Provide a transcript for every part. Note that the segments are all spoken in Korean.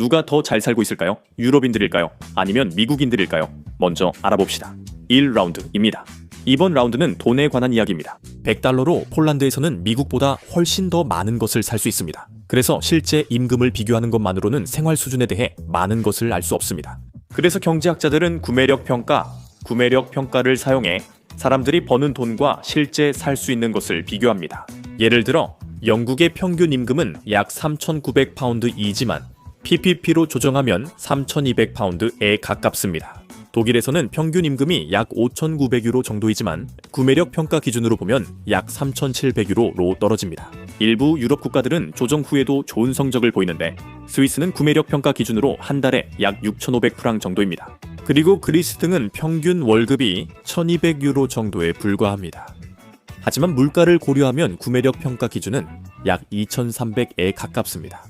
누가 더 잘 살고 있을까요? 유럽인들일까요? 아니면 미국인들일까요? 먼저 알아봅시다. 1라운드입니다. 이번 라운드는 돈에 관한 이야기입니다. 100달러로 폴란드에서는 미국보다 훨씬 더 많은 것을 살 수 있습니다. 그래서 실제 임금을 비교하는 것만으로는 생활 수준에 대해 많은 것을 알 수 없습니다. 그래서 경제학자들은 구매력 평가, 구매력 평가를 사용해 사람들이 버는 돈과 실제 살 수 있는 것을 비교합니다. 예를 들어 영국의 평균 임금은 약 3,900파운드 이지만 PPP로 조정하면 3,200파운드에 가깝습니다. 독일에서는 평균 임금이 약 5,900유로 정도이지만 구매력 평가 기준으로 보면 약 3,700유로로 떨어집니다. 일부 유럽 국가들은 조정 후에도 좋은 성적을 보이는데 스위스는 구매력 평가 기준으로 한 달에 약 6,500프랑 정도입니다. 그리고 그리스 등은 평균 월급이 1,200유로 정도에 불과합니다. 하지만 물가를 고려하면 구매력 평가 기준은 약 2,300에 가깝습니다.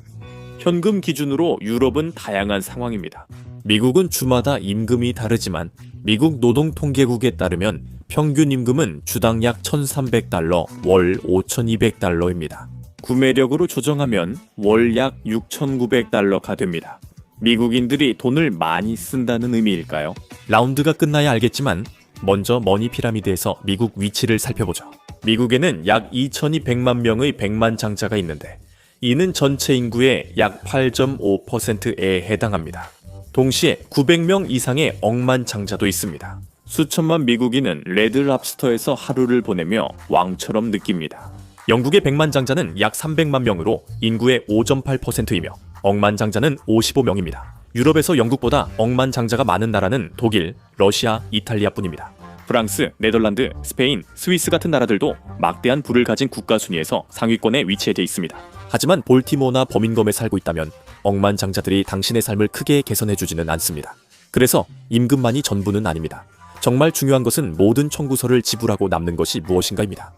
현금 기준으로 유럽은 다양한 상황입니다. 미국은 주마다 임금이 다르지만 미국 노동통계국에 따르면 평균 임금은 주당 약 1,300달러, 월 5,200달러입니다. 구매력으로 조정하면 월 약 6,900달러가 됩니다. 미국인들이 돈을 많이 쓴다는 의미일까요? 라운드가 끝나야 알겠지만 먼저 머니 피라미드에서 미국 위치를 살펴보죠. 미국에는 약 2,200만 명의 100만 장자가 있는데 이는 전체 인구의 약 8.5%에 해당합니다. 동시에 900명 이상의 억만 장자도 있습니다. 수천만 미국인은 레드 랍스터에서 하루를 보내며 왕처럼 느낍니다. 영국의 100만 장자는 약 300만 명으로 인구의 5.8%이며 억만 장자는 55명입니다. 유럽에서 영국보다 억만 장자가 많은 나라는 독일, 러시아, 이탈리아뿐입니다. 프랑스, 네덜란드, 스페인, 스위스 같은 나라들도 막대한 부를 가진 국가 순위에서 상위권에 위치해 있습니다. 하지만 볼티모어나 버민검에 살고 있다면 억만 장자들이 당신의 삶을 크게 개선해 주지는 않습니다. 그래서 임금만이 전부는 아닙니다. 정말 중요한 것은 모든 청구서를 지불하고 남는 것이 무엇인가입니다.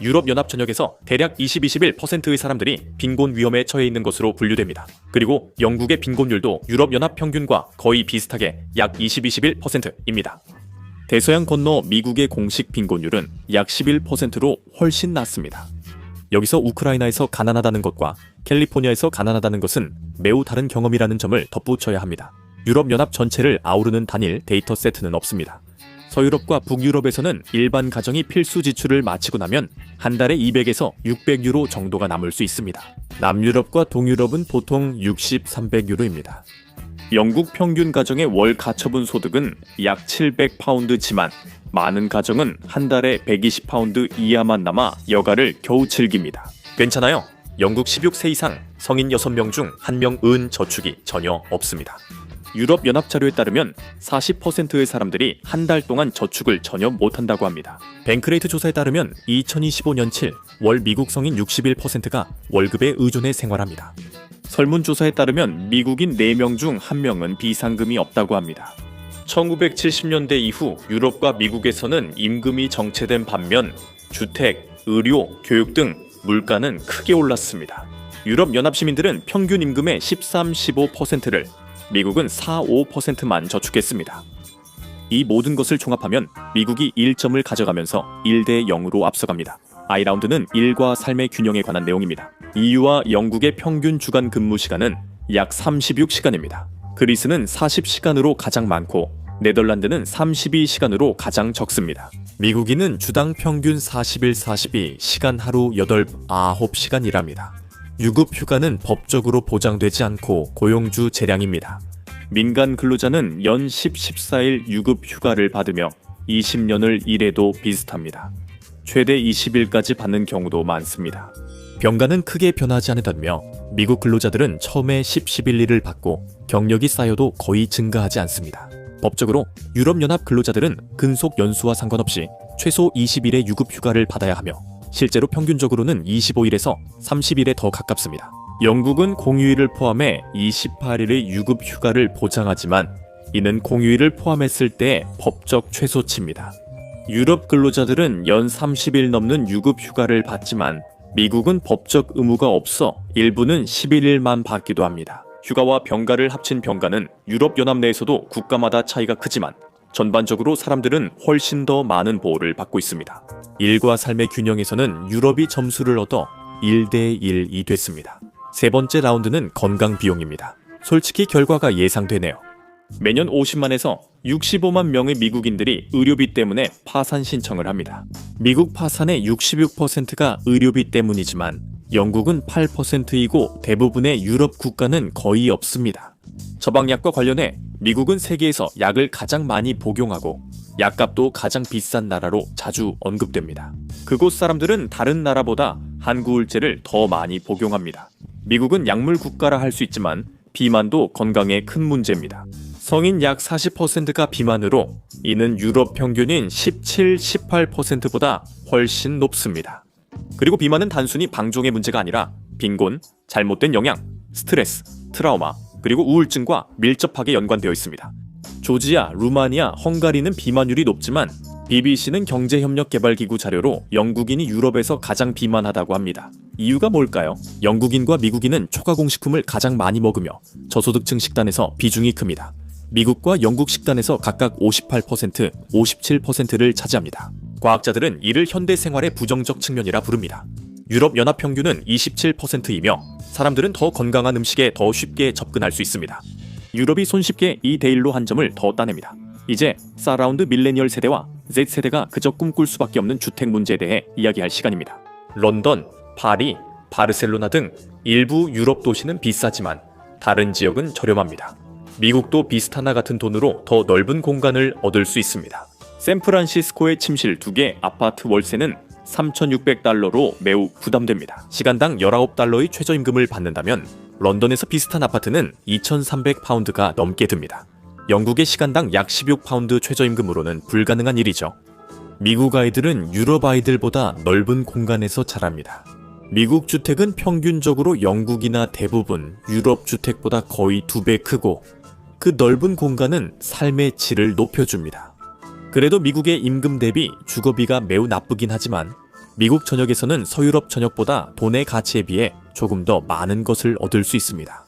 유럽 연합 전역에서 대략 20-21%의 사람들이 빈곤 위험에 처해 있는 것으로 분류됩니다. 그리고 영국의 빈곤율도 유럽 연합 평균과 거의 비슷하게 약 20-21%입니다. 대서양 건너 미국의 공식 빈곤율은 약 11%로 훨씬 낮습니다. 여기서 우크라이나에서 가난하다는 것과 캘리포니아에서 가난하다는 것은 매우 다른 경험이라는 점을 덧붙여야 합니다. 유럽연합 전체를 아우르는 단일 데이터 세트는 없습니다. 서유럽과 북유럽에서는 일반 가정이 필수 지출을 마치고 나면 한 달에 200에서 600유로 정도가 남을 수 있습니다. 남유럽과 동유럽은 보통 60, 300유로입니다. 영국 평균 가정의 월 가처분 소득은 약 700파운드지만 많은 가정은 한 달에 120파운드 이하만 남아 여가를 겨우 즐깁니다. 괜찮아요. 영국 16세 이상 성인 6명 중 1명은 저축이 전혀 없습니다. 유럽 연합 자료에 따르면 40%의 사람들이 한 달 동안 저축을 전혀 못한다고 합니다. 뱅크레이트 조사에 따르면 2025년 7 월 미국 성인 61%가 월급에 의존해 생활합니다. 설문조사에 따르면 미국인 4명 중 1명은 비상금이 없다고 합니다. 1970년대 이후 유럽과 미국에서는 임금이 정체된 반면 주택, 의료, 교육 등 물가는 크게 올랐습니다. 유럽 연합 시민들은 평균 임금의 13, 15%를 미국은 4, 5%만 저축했습니다. 이 모든 것을 종합하면 미국이 1점을 가져가면서 1대 0으로 앞서갑니다. 아이라운드는 일과 삶의 균형에 관한 내용입니다. EU와 영국의 평균 주간 근무 시간은 약 36시간입니다. 그리스는 40시간으로 가장 많고 네덜란드는 32시간으로 가장 적습니다. 미국인은 주당 평균 40일 42, 시간 하루 8, 9시간 일합니다. 유급 휴가는 법적으로 보장되지 않고 고용주 재량입니다. 민간 근로자는 연 10, 14일 유급 휴가를 받으며 20년을 일해도 비슷합니다. 최대 20일까지 받는 경우도 많습니다. 병가는 크게 변하지 않으다며 미국 근로자들은 처음에 10, 11일을 받고 경력이 쌓여도 거의 증가하지 않습니다. 법적으로 유럽연합 근로자들은 근속 연수와 상관없이 최소 20일의 유급 휴가를 받아야 하며 실제로 평균적으로는 25일에서 30일에 더 가깝습니다. 영국은 공휴일을 포함해 28일의 유급 휴가를 보장하지만 이는 공휴일을 포함했을 때 법적 최소치입니다. 유럽 근로자들은 연 30일 넘는 유급 휴가를 받지만 미국은 법적 의무가 없어 일부는 11일만 받기도 합니다. 휴가와 병가를 합친 병가는 유럽 연합 내에서도 국가마다 차이가 크지만 전반적으로 사람들은 훨씬 더 많은 보호를 받고 있습니다. 일과 삶의 균형에서는 유럽이 점수를 얻어 1대 1이 됐습니다. 세 번째 라운드는 건강 비용입니다. 솔직히 결과가 예상되네요. 매년 50만에서 65만 명의 미국인들이 의료비 때문에 파산 신청을 합니다. 미국 파산의 66%가 의료비 때문이지만 영국은 8%이고 대부분의 유럽 국가는 거의 없습니다. 처방약과 관련해 미국은 세계에서 약을 가장 많이 복용하고 약값도 가장 비싼 나라로 자주 언급됩니다. 그곳 사람들은 다른 나라보다 한구울제를 더 많이 복용합니다. 미국은 약물 국가라 할 수 있지만 비만도 건강에 큰 문제입니다. 성인 약 40%가 비만으로 이는 유럽 평균인 17, 18%보다 훨씬 높습니다. 그리고 비만은 단순히 방종의 문제가 아니라 빈곤, 잘못된 영양, 스트레스, 트라우마, 그리고 우울증과 밀접하게 연관되어 있습니다. 조지아, 루마니아, 헝가리는 비만율이 높지만 BBC는 경제협력개발기구 자료로 영국인이 유럽에서 가장 비만하다고 합니다. 이유가 뭘까요? 영국인과 미국인은 초가공식품을 가장 많이 먹으며 저소득층 식단에서 비중이 큽니다. 미국과 영국 식단에서 각각 58%, 57%를 차지합니다. 과학자들은 이를 현대 생활의 부정적 측면이라 부릅니다. 유럽 연합 평균은 27%이며 사람들은 더 건강한 음식에 더 쉽게 접근할 수 있습니다. 유럽이 손쉽게 이 데일로 한 점을 더 따냅니다. 이제 사라운드 밀레니얼 세대와 Z세대가 그저 꿈꿀 수밖에 없는 주택 문제에 대해 이야기할 시간입니다. 런던, 파리, 바르셀로나 등 일부 유럽 도시는 비싸지만 다른 지역은 저렴합니다. 미국도 비슷하나 같은 돈으로 더 넓은 공간을 얻을 수 있습니다. 샌프란시스코의 침실 두개 아파트 월세는 3,600달러로 매우 부담됩니다. 시간당 19달러의 최저임금을 받는다면 런던에서 비슷한 아파트는 2,300파운드가 넘게 듭니다. 영국의 시간당 약 16파운드 최저임금으로는 불가능한 일이죠. 미국 아이들은 유럽 아이들보다 넓은 공간에서 자랍니다. 미국 주택은 평균적으로 영국이나 대부분 유럽 주택보다 거의 두 배 크고 그 넓은 공간은 삶의 질을 높여줍니다. 그래도 미국의 임금 대비 주거비가 매우 나쁘긴 하지만 미국 전역에서는 서유럽 전역보다 돈의 가치에 비해 조금 더 많은 것을 얻을 수 있습니다.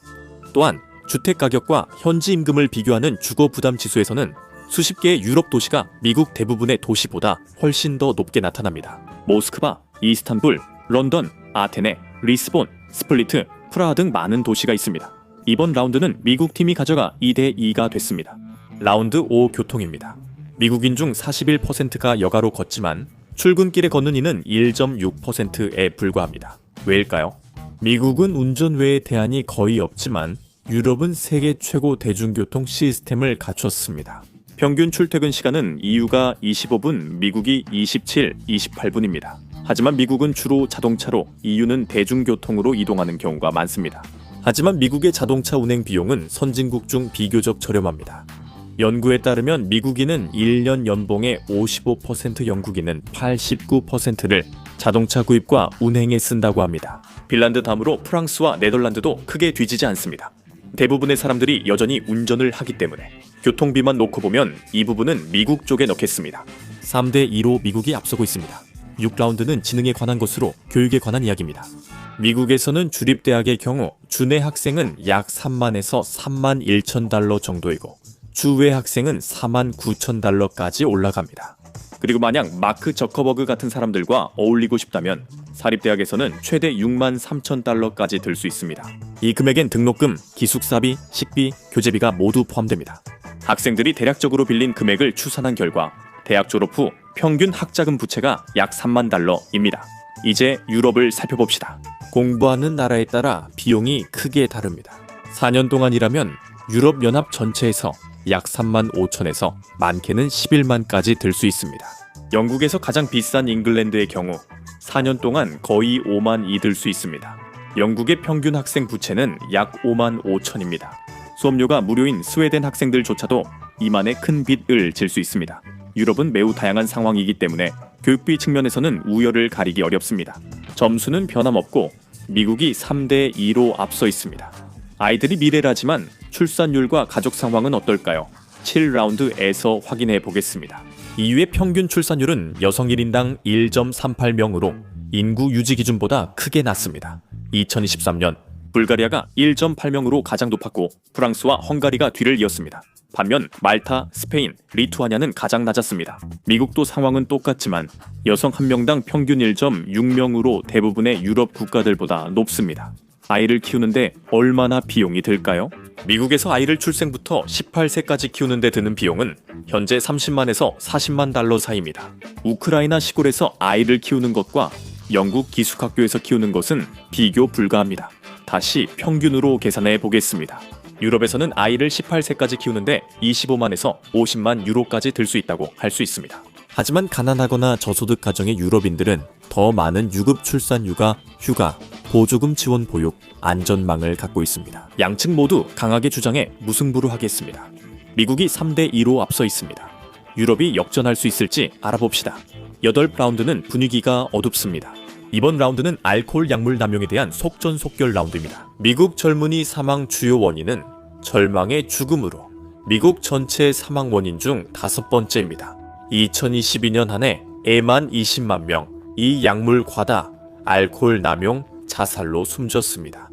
또한 주택 가격과 현지 임금을 비교하는 주거 부담 지수에서는 수십 개의 유럽 도시가 미국 대부분의 도시보다 훨씬 더 높게 나타납니다. 모스크바, 이스탄불, 런던, 아테네, 리스본, 스플리트, 프라하 등 많은 도시가 있습니다. 이번 라운드는 미국 팀이 가져가 2대 2가 됐습니다. 라운드 5 교통입니다. 미국인 중 41%가 여가로 걷지만 출근길에 걷는 이는 1.6%에 불과합니다. 왜일까요? 미국은 운전 외의 대안이 거의 없지만 유럽은 세계 최고 대중교통 시스템을 갖췄습니다. 평균 출퇴근 시간은 EU가 25분, 미국이 27, 28분입니다. 하지만 미국은 주로 자동차로, EU는 대중교통으로 이동하는 경우가 많습니다. 하지만 미국의 자동차 운행 비용은 선진국 중 비교적 저렴합니다. 연구에 따르면 미국인은 1년 연봉의 55% 영국인은 89%를 자동차 구입과 운행에 쓴다고 합니다. 핀란드 다음으로 프랑스와 네덜란드도 크게 뒤지지 않습니다. 대부분의 사람들이 여전히 운전을 하기 때문에 교통비만 놓고 보면 이 부분은 미국 쪽에 넣겠습니다. 3대 2로 미국이 앞서고 있습니다. 6라운드는 지능에 관한 것으로 교육에 관한 이야기입니다. 미국에서는 주립대학의 경우 주내 학생은 약 3만에서 3만 1천 달러 정도이고 주외 학생은 4만 9천 달러까지 올라갑니다. 그리고 만약 마크 저커버그 같은 사람들과 어울리고 싶다면 사립대학에서는 최대 6만 3천 달러까지 들 수 있습니다. 이 금액엔 등록금, 기숙사비, 식비, 교재비가 모두 포함됩니다. 학생들이 대략적으로 빌린 금액을 추산한 결과 대학 졸업 후 평균 학자금 부채가 약 3만 달러입니다. 이제 유럽을 살펴봅시다. 공부하는 나라에 따라 비용이 크게 다릅니다. 4년 동안 일하면 유럽 연합 전체에서 약 3만 5천에서 많게는 11만까지 들 수 있습니다. 영국에서 가장 비싼 잉글랜드의 경우 4년 동안 거의 5만이 들 수 있습니다. 영국의 평균 학생 부채는 약 5만 5천입니다. 수업료가 무료인 스웨덴 학생들조차도 이만의 큰 빚을 질 수 있습니다. 유럽은 매우 다양한 상황이기 때문에 교육비 측면에서는 우열을 가리기 어렵습니다. 점수는 변함없고 미국이 3대 2로 앞서 있습니다. 아이들이 미래라지만 출산율과 가족 상황은 어떨까요? 7라운드에서 확인해 보겠습니다. EU의 평균 출산율은 여성 1인당 1.38명으로 인구 유지 기준보다 크게 낮습니다. 2023년 불가리아가 1.8명으로 가장 높았고 프랑스와 헝가리가 뒤를 이었습니다. 반면 말타, 스페인, 리투아니아는 가장 낮았습니다. 미국도 상황은 똑같지만 여성 한 명당 평균 1.6명으로 대부분의 유럽 국가들보다 높습니다. 아이를 키우는데 얼마나 비용이 들까요? 미국에서 아이를 출생부터 18세까지 키우는데 드는 비용은 현재 30만에서 40만 달러 사이입니다. 우크라이나 시골에서 아이를 키우는 것과 영국 기숙학교에서 키우는 것은 비교 불가합니다. 다시 평균으로 계산해 보겠습니다. 유럽에서는 아이를 18세까지 키우는데 25만에서 50만 유로까지 들 수 있다고 할 수 있습니다. 하지만 가난하거나 저소득 가정의 유럽인들은 더 많은 유급 출산 휴가, 휴가, 보조금 지원 보육, 안전망을 갖고 있습니다. 양측 모두 강하게 주장해 무승부로 하겠습니다. 미국이 3대 2로 앞서 있습니다. 유럽이 역전할 수 있을지 알아봅시다. 여덟 라운드는 분위기가 어둡습니다. 이번 라운드는 알코올 약물 남용에 대한 속전속결 라운드입니다. 미국 젊은이 사망 주요 원인은 절망의 죽음으로 미국 전체 사망 원인 중 다섯 번째입니다. 2022년 한 해 애만 20만 명, 이 약물 과다, 알코올 남용, 자살로 숨졌습니다.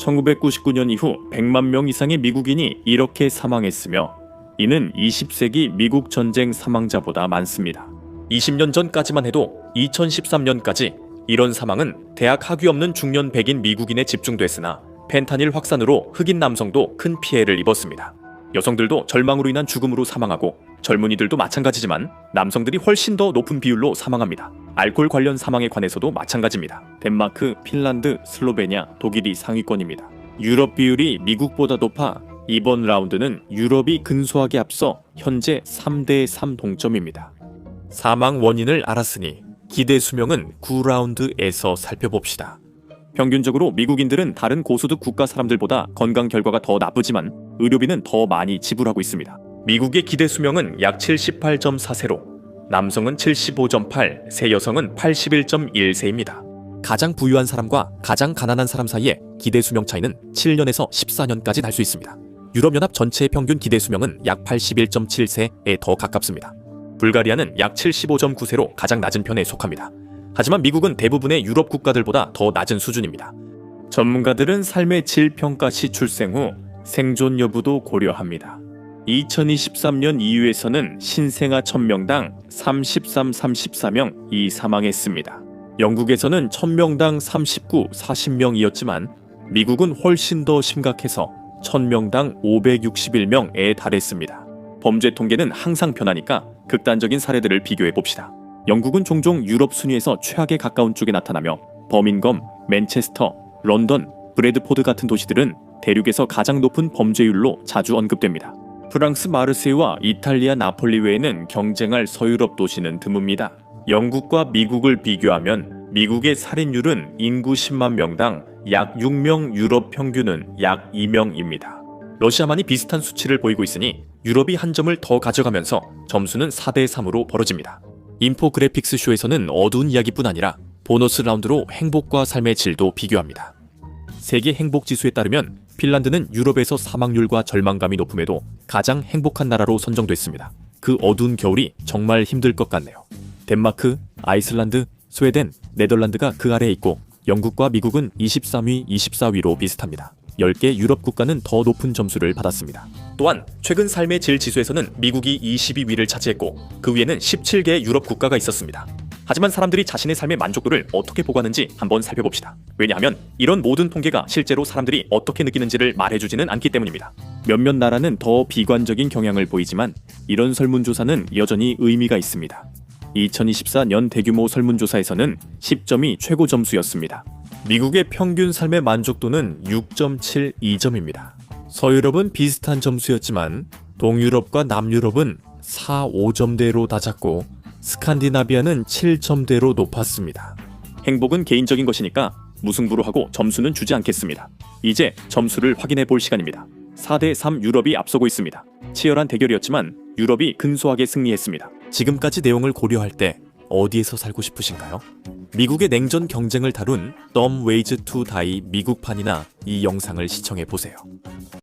1999년 이후 100만 명 이상의 미국인이 이렇게 사망했으며 이는 20세기 미국 전쟁 사망자보다 많습니다. 20년 전까지만 해도 2013년까지 이런 사망은 대학 학위 없는 중년 백인 미국인에 집중됐으나 펜타닐 확산으로 흑인 남성도 큰 피해를 입었습니다. 여성들도 절망으로 인한 죽음으로 사망하고 젊은이들도 마찬가지지만 남성들이 훨씬 더 높은 비율로 사망합니다. 알코올 관련 사망에 관해서도 마찬가지입니다. 덴마크, 핀란드, 슬로베니아, 독일이 상위권입니다. 유럽 비율이 미국보다 높아 이번 라운드는 유럽이 근소하게 앞서 현재 3대 3 동점입니다. 사망 원인을 알았으니 기대 수명은 9라운드에서 살펴봅시다. 평균적으로 미국인들은 다른 고소득 국가 사람들보다 건강 결과가 더 나쁘지만 의료비는 더 많이 지불하고 있습니다. 미국의 기대 수명은 약 78.4세로 남성은 75.8, 세 여성은 81.1세입니다. 가장 부유한 사람과 가장 가난한 사람 사이의 기대 수명 차이는 7년에서 14년까지 날 수 있습니다. 유럽연합 전체의 평균 기대 수명은 약 81.7세에 더 가깝습니다. 불가리아는 약 75.9세로 가장 낮은 편에 속합니다. 하지만 미국은 대부분의 유럽 국가들보다 더 낮은 수준입니다. 전문가들은 삶의 질 평가 시 출생 후 생존 여부도 고려합니다. 2023년 EU에서는 신생아 1000명당 33, 34명 이 사망했습니다. 영국에서는 1000명당 39, 40명이었지만 미국은 훨씬 더 심각해서 1000명당 561명에 달했습니다. 범죄 통계는 항상 변하니까 극단적인 사례들을 비교해 봅시다. 영국은 종종 유럽 순위에서 최악에 가까운 쪽에 나타나며 버민검, 맨체스터, 런던, 브래드포드 같은 도시들은 대륙에서 가장 높은 범죄율로 자주 언급됩니다. 프랑스 마르세유와 이탈리아 나폴리 외에는 경쟁할 서유럽 도시는 드뭅니다. 영국과 미국을 비교하면 미국의 살인율은 인구 10만 명당 약 6명, 유럽 평균은 약 2명입니다. 러시아만이 비슷한 수치를 보이고 있으니 유럽이 한 점을 더 가져가면서 점수는 4대 3으로 벌어집니다. 인포그래픽스 쇼에서는 어두운 이야기뿐 아니라 보너스 라운드로 행복과 삶의 질도 비교합니다. 세계 행복 지수에 따르면 핀란드는 유럽에서 사망률과 절망감이 높음에도 가장 행복한 나라로 선정됐습니다. 그 어두운 겨울이 정말 힘들 것 같네요. 덴마크, 아이슬란드, 스웨덴, 네덜란드가 그 아래에 있고 영국과 미국은 23위, 24위로 비슷합니다. 10개 유럽 국가는 더 높은 점수를 받았습니다. 또한 최근 삶의 질 지수에서는 미국이 22위를 차지했고 그 위에는 17개 유럽 국가가 있었습니다. 하지만 사람들이 자신의 삶의 만족도를 어떻게 보고하는지 한번 살펴봅시다. 왜냐하면 이런 모든 통계가 실제로 사람들이 어떻게 느끼는지를 말해주지는 않기 때문입니다. 몇몇 나라는 더 비관적인 경향을 보이지만 이런 설문조사는 여전히 의미가 있습니다. 2024년 대규모 설문조사에서는 10점이 최고 점수였습니다. 미국의 평균 삶의 만족도는 6.72점입니다. 서유럽은 비슷한 점수였지만 동유럽과 남유럽은 4, 5점대로 낮았고 스칸디나비아는 7점대로 높았습니다. 행복은 개인적인 것이니까 무승부로 하고 점수는 주지 않겠습니다. 이제 점수를 확인해 볼 시간입니다. 4대 3 유럽이 앞서고 있습니다. 치열한 대결이었지만 유럽이 근소하게 승리했습니다. 지금까지 내용을 고려할 때 어디에서 살고 싶으신가요? 미국의 냉전 경쟁을 다룬 덤 웨이즈 투 다이 미국판이나 이 영상을 시청해 보세요.